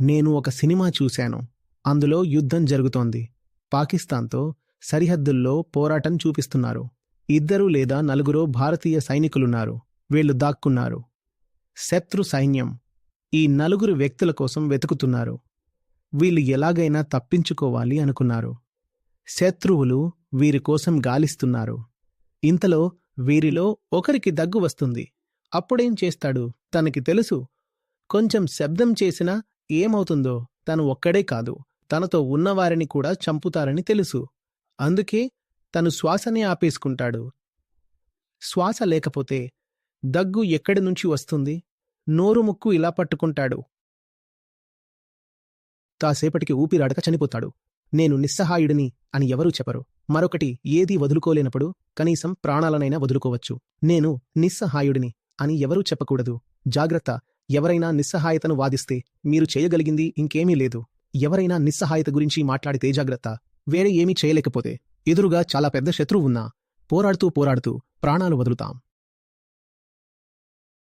నేను ఒక సినిమా చూశాను. అందులో యుద్ధం జరుగుతోంది. పాకిస్తాన్తో సరిహద్దుల్లో పోరాటం చూపిస్తున్నారు. ఇద్దరు లేదా నలుగురో భారతీయ సైనికులున్నారు. వీళ్ళు దాక్కున్నారు. శత్రు సైన్యం ఈ నలుగురు వ్యక్తుల కోసం వెతుకుతున్నారు. వీళ్ళు ఎలాగైనా తప్పించుకోవాలి అనుకున్నారు. శత్రువులు వీరి కోసం గాలిస్తున్నారు. ఇంతలో వీరిలో ఒకరికి దగ్గు వస్తుంది. అప్పుడేం చేస్తాడు? తనకి తెలుసు. కొంచెం శబ్దం చేసినా ఏమవుతుందో తను ఒక్కడే కాదు తనతో ఉన్నవారిని కూడా చంపుతారని తెలుసు. అందుకే తను శ్వాసనే ఆపేసుకుంటాడు. శ్వాస లేకపోతే దగ్గు ఎక్కడి నుంచి వస్తుంది? నోరు ముక్కు ఇలా పట్టుకుంటాడు. కాసేపటికి ఊపిరాడక చనిపోతాడు. నేను నిస్సహాయుడిని అని ఎవరూ చెప్పరు. మరొకటి ఏదీ వదులుకోలేనప్పుడు కనీసం ప్రాణాలనైనా వదులుకోవచ్చు. నేను నిస్సహాయుడిని అని ఎవరూ చెప్పకూడదు. జాగ్రత్త. ఎవరైనా నిస్సహాయతను వాదిస్తే మీరు చేయగలిగింది ఇంకేమీ లేదు. ఎవరైనా నిస్సహాయత గురించి మాట్లాడితే జాగ్రత్త. వేరే ఏమీ చేయలేకపోతే. ఎదురుగా చాలా పెద్ద శత్రువు ఉన్నా. పోరాడుతూ పోరాడుతూ ప్రాణాలు వదులుతాం.